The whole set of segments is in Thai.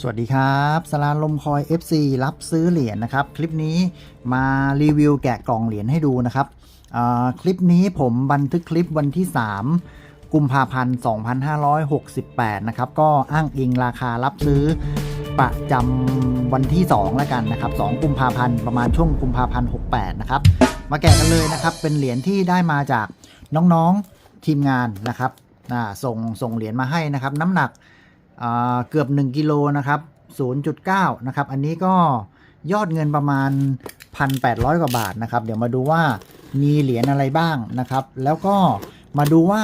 สวัสดีครับสลาลมคอย FC รับซื้อเหรียญนะครับ คลิปนี้มารีวิวแกะกล่องเหรียญให้ดูนะครับคลิปนี้ผมบันทึกคลิปวันที่ 3 กุมภาพันธ์ 2568 นะครับ ก็อ้างอิงราคารับซื้อประจำวันที่ 2 แล้วกันนะครับ 2 กุมภาพันธ์ประมาณช่วงกุมภาพันธ์ 68 นะครับ มาแกะกันเลยนะครับ เป็นเหรียญที่ได้มาจากน้องๆทีมงานนะครับอ่าส่งส่งเหรียญมาให้นะครับ น้ำหนัก เกือบ 1 กิโลนะครับ 0.9 นะครับ อันนี้ก็ยอดเงินประมาณ 1,800 กว่าบาทนะครับ เดี๋ยวมาดูว่ามีเหรียญอะไรบ้างนะครับ แล้วก็มาดูว่า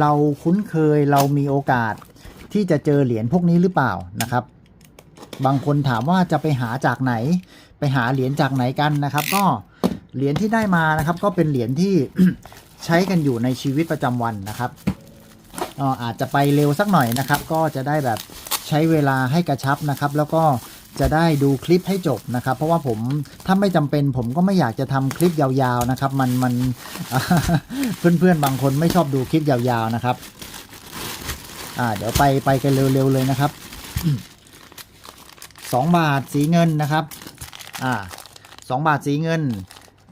เราคุ้นเคยเรามีโอกาสที่จะเจอเหรียญพวกนี้หรือเปล่านะครับ บางคนถามว่าจะไปหาจากไหน ไปหาเหรียญจากไหนกันนะครับ ก็เหรียญที่ได้มานะครับ ก็เป็นเหรียญที่ใช้กันอยู่ในชีวิตประจำวันนะครับ อาอาจจะไปเร็วสักหน่อยนะครับ ก็จะได้แบบใช้เวลาให้กระชับนะครับ แล้วก็จะได้ดูคลิปให้จบนะครับ เพราะว่าผมถ้าไม่จำเป็นผมก็ไม่อยากจะทำคลิปยาวๆนะครับ มันมันเพื่อนๆบางคนไม่ชอบดูคลิปยาวๆนะครับ อ่า เดี๋ยวไปไปกันเร็วๆเลยนะครับสองบาทสีเงินนะครับ อ่าสองบาทสีเงิน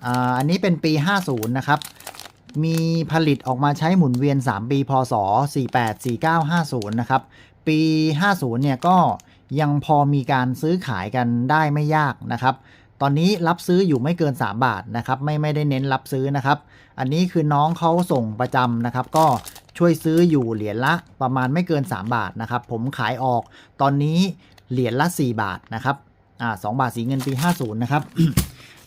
อ่า อันนี้เป็นปี 50 นะครับ มีผลิตออกมาใช้หมุนเวียน 3 ปี พศ 48 49 50 นะครับ ปี 50 เนี่ยก็ยังพอมีการซื้อขายกันได้ไม่ยากนะครับ ตอนนี้รับซื้ออยู่ไม่เกิน 3 บาทนะครับ ไม่ไม่ได้เน้นรับซื้อนะครับ อันนี้คือน้องเขาส่งประจำนะครับ ก็ช่วยซื้ออยู่เหรียญละประมาณไม่เกิน 3 บาทนะครับ ผมขายออกตอนนี้เหรียญละ 4 บาทนะครับ อ่าบาทสีเงินปี 50 นะครับ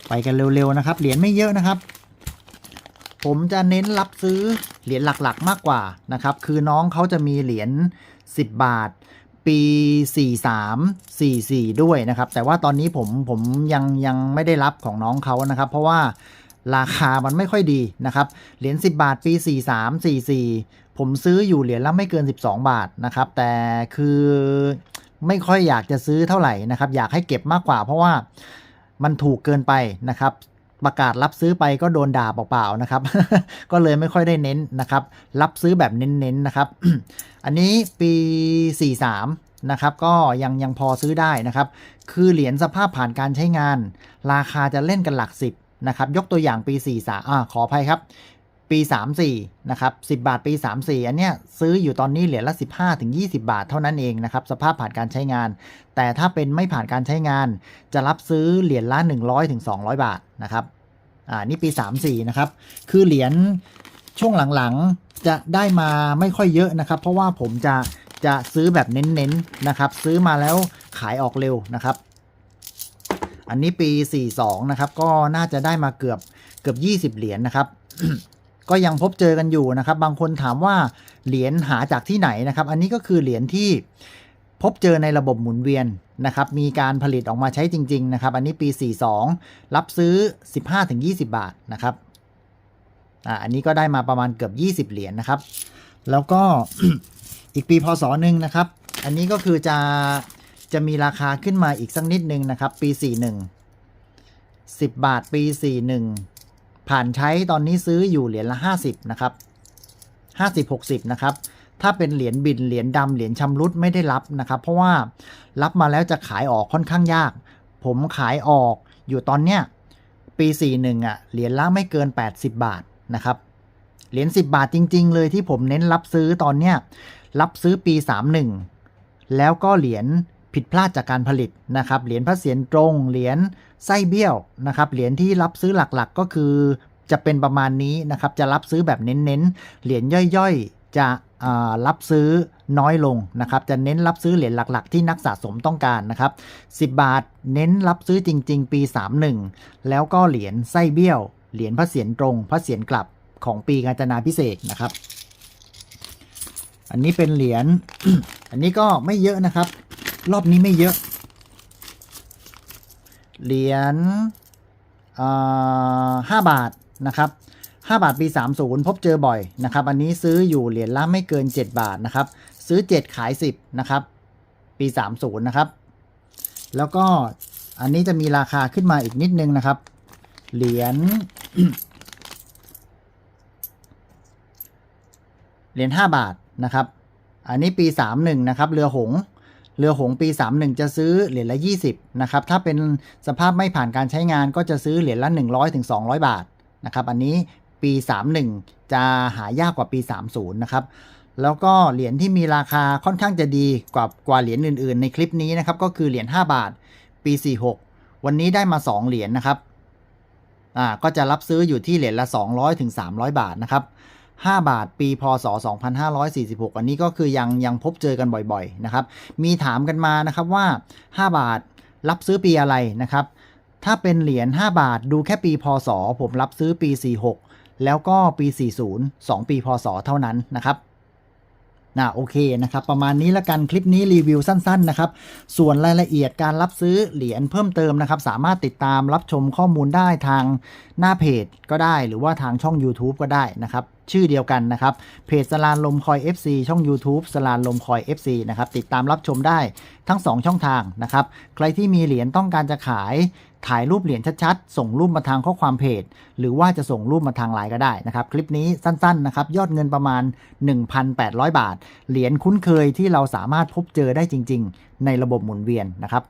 ไปกันเร็วๆนะครับ เหรียญไม่เยอะนะครับ ผมจะเน้นรับซื้อเหรียญหลักๆ มากกว่านะครับ คือน้องเขาจะมีเหรียญ10 บาท ปี 43 44 ด้วยนะครับ แต่ว่าตอนนี้ผมผมยังยังไม่ได้รับของน้องเขานะครับ เพราะว่าราคามันไม่ค่อยดีนะครับ เหรียญ10 บาทปี 43 44 ผมซื้ออยู่เหรียญละไม่เกิน 12 บาทนะครับ แต่คือไม่ค่อยอยากจะซื้อเท่าไหร่นะครับ อยากให้เก็บมากกว่าเพราะว่ามันถูกเกินไปนะครับ ประกาศรับซื้อไปก็โดนด่าเปล่าๆนะครับ ก็เลยไม่ค่อยได้เน้นนะครับ รับซื้อแบบเน้นๆนะครับ อันนี้ปี 43 นะครับ ก็ยังยังพอซื้อได้นะครับ คือเหรียญสภาพผ่านการใช้งาน ราคาจะเล่นกันหลักสิบนะครับ ยกตัวอย่างปี 43อ่าขออภัยครับ ปี 34 นะครับ 10 บาทปี 34 อันเนี้ยซื้ออยู่ตอนนี้เหรียญละ 15 ถึง 20 บาทเท่านั้นเองนะครับ สภาพผ่านการใช้งาน แต่ถ้าเป็นไม่ผ่านการใช้งาน จะรับซื้อเหรียญละ 100 ถึง 200 บาทนะครับ อ่า นี่ปี 34 นะครับ คือเหรียญช่วงหลังๆ จะได้มาไม่ค่อยเยอะนะครับ เพราะว่าผมจะจะซื้อแบบเน้นๆ นะครับ ซื้อมาแล้วขายออกเร็วนะครับ อันนี้ปี 42 นะครับ ก็น่าจะได้มาเกือบเกือบ 20 เหรียญนะครับ ก็ยังพบเจอกันอยู่นะครับ บางคนถามว่าเหรียญหาจากที่ไหนนะครับ อันนี้ก็คือเหรียญที่พบเจอในระบบหมุนเวียนนะครับ มีการผลิตออกมาใช้จริง ๆ นะครับ อันนี้ปี 42 รับซื้อ 15-20 บาทนะครับอ่าอันนี้ก็ได้มาประมาณเกือบ 20 เหรียญนะครับ แล้วก็อีกปีพศหนึ่งนะครับ อันนี้ก็คือจะจะมีราคาขึ้นมาอีกสักนิดนึงนะครับ ปี 41 10 บาทปี 41 ผ่านใช้ตอนนี้ซื้ออยู่เหรียญละ 50 นะครับ 50 60 นะครับ ถ้าเป็นเหรียญบินเหรียญดำเหรียญชำรุดไม่ได้รับนะครับ เพราะว่ารับมาแล้วจะขายออกค่อนข้างยาก ผมขายออกอยู่ตอนเนี้ยปี 41อะเหรียญละไม่เกิน 80 บาทนะครับเหรียญ10 บาทจริง ๆ เลยที่ผมเน้นรับซื้อตอนเนี้ยรับซื้อปี 31 แล้วก็เหรียญ ผิดพลาดจากการผลิตนะครับ เหรียญพระเศียรตรง เหรียญไส้เบี้ยวนะครับ เหรียญที่รับซื้อหลักๆ ก็คือจะเป็นประมาณนี้นะครับ จะรับซื้อแบบเน้นๆ เหรียญย่อยๆ จะรับซื้อน้อยลงนะครับ จะเน้นรับซื้อเหรียญหลักๆ ที่นักสะสมต้องการนะครับ 10 บาทเน้นรับซื้อจริง ๆ ปี 31 แล้วก็เหรียญไส้เบี้ยว เหรียญพระเศียรตรง พระเศียรกลับของปีกาญจนาพิเศษนะครับ อันนี้เป็นเหรียญ อันนี้ก็ไม่เยอะนะครับ รอบนี้ไม่เยอะ เหรียญห้าบาทนะครับห้าบาทปี 30 พบเจอบ่อยนะครับ อันนี้ซื้ออยู่เหรียญละไม่เกิน 7 บาทนะครับ ซื้อ 7 ขาย 10 นะครับ ปี 30 นะครับ แล้วก็อันนี้จะมีราคาขึ้นมาอีกนิดนึงนะครับ เหรียญเหรียญ5บาทนะครับ อันนี้ปี 31 นะครับ เรือหง เรือหงส์ปี 31 จะซื้อเหรียญละ 20 นะครับ ถ้าเป็นสภาพไม่ผ่านการใช้งานก็จะซื้อเหรียญละ 100ถึง200บาทนะครับ อันนี้ปี 31 จะหายากกว่าปี 30 นะครับ แล้วก็เหรียญที่มีราคาค่อนข้างจะดีกว่ากว่าเหรียญอื่น ๆ ในคลิปนี้นะครับ ก็คือเหรียญ5บาท ปี 46 วันนี้ได้มา 2 เหรียญนะครับ อ่า ก็จะรับซื้ออยู่ที่เหรียญละ 200ถึง300 บาทนะครับ 5 บาท ปีพศ 2546 อันนี้ก็คือยังยังพบเจอกันบ่อยๆนะครับ มีถามกันมานะครับว่า 5 บาทรับซื้อปีอะไรนะครับ ถ้าเป็นเหรียญ5บาทดูแค่ปีพศ ผมรับซื้อปี 46 แล้วก็ปี 40 2 ปีพศ เท่านั้นนะครับ นะโอเคนะครับ ประมาณนี้ละกันคลิปนี้รีวิวสั้นๆนะครับ ส่วนรายละเอียดการรับซื้อเหรียญเพิ่มเติมนะครับ สามารถติดตามรับชมข้อมูลได้ทางหน้าเพจก็ได้ หรือว่าทางช่อง YouTube ก็ได้นะครับ ชื่อเดียวกันนะครับ เพจสลานลมคอย FC ช่อง YouTube สลานลมคอย FC นะครับ ติดตามรับชมได้ทั้ง 2 ช่องทางนะครับ ใครที่มีเหรียญต้องการจะขาย ถ่ายรูปเหรียญชัดๆ ส่งรูปมาทางข้อความเพจ หรือว่าจะส่งรูปมาทางไลน์ก็ได้นะครับ คลิปนี้สั้นๆนะครับ ยอดเงินประมาณ 1,800 บาท เหรียญคุ้นเคยที่เราสามารถพบเจอได้จริง ๆ ในระบบหมุนเวียนนะครับ